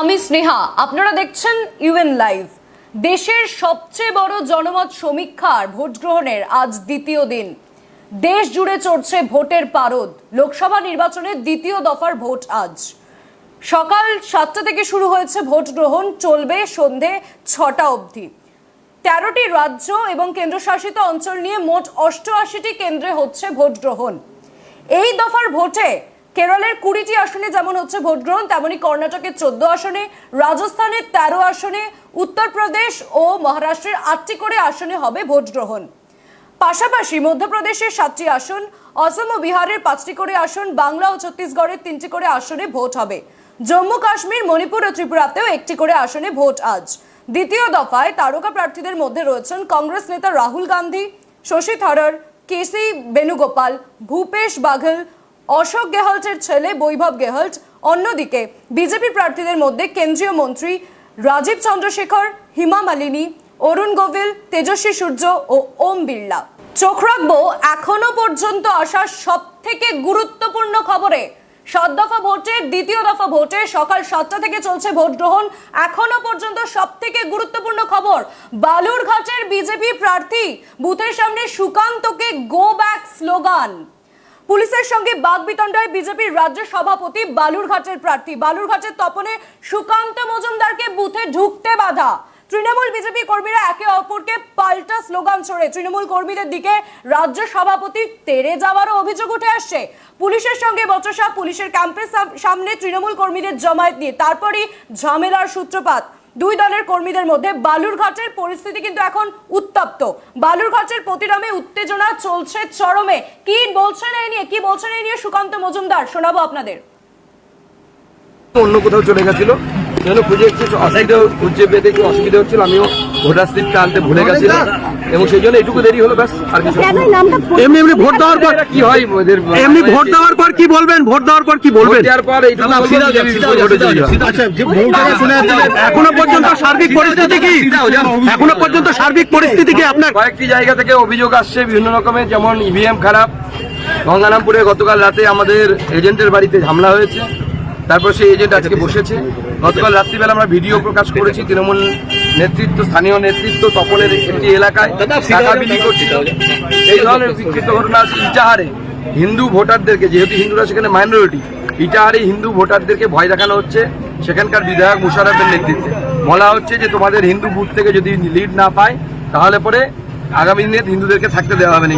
স্নেহা, আপনারা দেখছেন UN live দেশের সবচেয়ে বড় জনমত সমীক্ষার ভোট গ্রহণের আজ দ্বিতীয় দিন। দেশ জুড়ে চড়ছে ভোটের পারদ। লোকসভা নির্বাচনের দ্বিতীয় দফার ভোট আজ। সকাল সাতটা থেকে শুরু হয়েছে ভোট গ্রহণ, চলবে সন্ধে ছটা অবধি। তেরোটি রাজ্য এবং কেন্দ্রশাসিত অঞ্চল নিয়ে মোট অষ্টআশিটি কেন্দ্রে হচ্ছে ভোট গ্রহণ। এই দফার ভোটে কেরলের কুড়িটি আসনে যেমন হচ্ছে ভোট গ্রহণ তেমনি কর্ণাটকের চোদ্দ আসনে, রাজস্থানের তেরো আসনে, উত্তরপ্রদেশ ও মহারাষ্ট্রের আটটি করে আসনে হবে ভোট গ্রহণ পাশাপাশি মধ্যপ্রদেশের সাতটি আসন, অসম ও বিহারের পাঁচটি করে আসন, বাংলা ও ছত্তিশগড়ের তিনটি করে আসনে ভোট হবে। জম্মু, কাশ্মীর, মণিপুর ও ত্রিপুরাতেও একটি করে আসনে ভোট আজ। দ্বিতীয় দফায় তারকা প্রার্থীদের মধ্যে রয়েছেন কংগ্রেস নেতা রাহুল গান্ধী, শশী থারর কেসি বেণুগোপাল, ভূপেশ বাঘেল অশোক গেহলটের ছেলে বৈভব গেহলট। অন্যদিকে, বিজেপি প্রার্থীদের মধ্যে কেন্দ্রীয় মন্ত্রী রাজীব চন্দ্রশেখর, হিমা মালিনী, অরুণ গোভিল, তেজস্বী সূর্য ও ওম বিড়লা। চোখ রাখব, এখনও পর্যন্ত আসা সব থেকে গুরুত্বপূর্ণ খবরে। সাত দফা ভোটের দ্বিতীয় দফা ভোটে, সকাল সাতটা থেকে চলছে ভোট গ্রহণ। এখনও পর্যন্ত সব থেকে গুরুত্বপূর্ণ খবর, বালুরঘাটের বিজেপি প্রার্থী। বুথের সামনে সুকান্তকে গো ব্যাক স্লোগান পুলিশের সঙ্গে বাগবিতণ্ডায় বিজেপির রাজ্য সভাপতি বালুরঘাটের প্রার্থী। বালুরঘাটের তপনে সুকান্ত মজুমদারকে বুথে ঢুকতে বাধা। তৃণমূল বিজেপি কর্মীরা একে অপরকে পাল্টা স্লোগান ছড়ে। তৃণমূল কর্মীদের দিকে রাজ্য সভাপতি তেড়ে যাওয়ারও অভিযোগ উঠে আসছে। পুলিশের সঙ্গে বচসা পুলিশের ক্যাম্পের সামনে তৃণমূল কর্মীদের জমায়েত নিয়ে। তারপরই ঝামেলার সূত্রপাত। দুই দলের কর্মীদের মধ্যে বালুরঘাটের পরিস্থিতি কিন্তু এখন উত্তপ্ত। বালুরঘাটের প্রতিরামে উত্তেজনা চলছে চরমে। কি বলছেন এই নিয়ে? কি বলছেন এই নিয়ে সুকান্ত মজুমদার? শোনাবো আপনাদের। অন্য কোথাও চলে গেছিল। খুঁজে একটু অসুবিধা হচ্ছে পেতে একটু অসুবিধা হচ্ছিল, আমিও ভোটার স্লিপটা আনতে ভুলে গেছিলাম। এবং সেই জন্য এটুকু দেরি হলো ব্যাস আর কিছু এমনি এমনি ভোট দেওয়ার পর কি হয় ওদের এমনি ভোট দেওয়ার পর কি বলবেন? ভোট দেওয়ার পর কি বলবেন? দেওয়ার পর। আচ্ছা যে ভোটটা শুনে এখনও পর্যন্ত সার্বিক পরিস্থিতি কি? এখনও পর্যন্ত সার্বিক পরিস্থিতি কি আপনার? কয়েকটি জায়গা থেকে অভিযোগ আসছে বিভিন্ন রকমের যেমন ইভিএম খারাপ গঙ্গারামপুরে গতকাল রাতে আমাদের এজেন্টের বাড়িতে হামলা হয়েছে। তারপর সেই এজেন্ট আজকে বসেছে। গতকাল রাত্রিবেলা আমরা ভিডিও প্রকাশ করেছি তৃণমূল নেতৃত্ব স্থানীয় নেতৃত্ব তপলের একটি এলাকায় টাকা বিলি করছিল। এই ধরনের বিক্ষিপ্ত ঘটনা আছে ইটাহারে। হিন্দু ভোটারদেরকে যেহেতু হিন্দুরা সেখানে মাইনরিটি ইটাহারে হিন্দু ভোটারদেরকে ভয় দেখানো হচ্ছে। সেখানকার বিধায়ক মুশারফের নেতৃত্বে। বলা হচ্ছে যে তোমাদের হিন্দু বুথ থেকে যদি লিড না পায় তাহলে পরে আগামী দিনে হিন্দুদেরকে থাকতে দেওয়া হবে না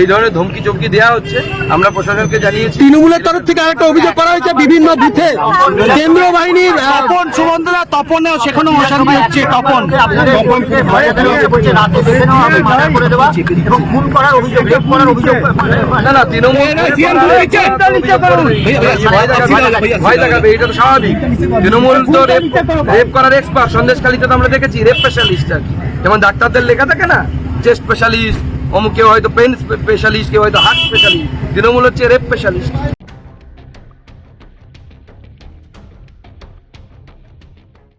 এই ধরনের ধমকি চমকি দেওয়া হচ্ছে। আমরা প্রশাসনকে জানিয়েছি তৃণমূলের তরফ থেকে আরেকটা অভিযোগ করা হয়েছে বিভিন্ন বুথে। কেন্দ্রীয় বাহিনীর তপন সুমন্তরা তপনে সেখানে অশান্তি হচ্ছে তপন। না না তৃণমূল ভয় দেখাবে, এটা তো স্বাভাবিক। তৃণমূল তো রেপ করার এক্সপার্ট সন্দেশখালীতে তো আমরা দেখেছি রেপ স্পেশালিস্ট আর কি। যেমন ডাক্তারদের লেখা থাকে না? চেস্ট স্পেশালিস্ট অমুক কেউ হয়তো পেন স্পেশালিস্ট কেউ হয়তো হার্ট স্পেশালিস্ট তৃণমূল হচ্ছে রেপ স্পেশালিস্ট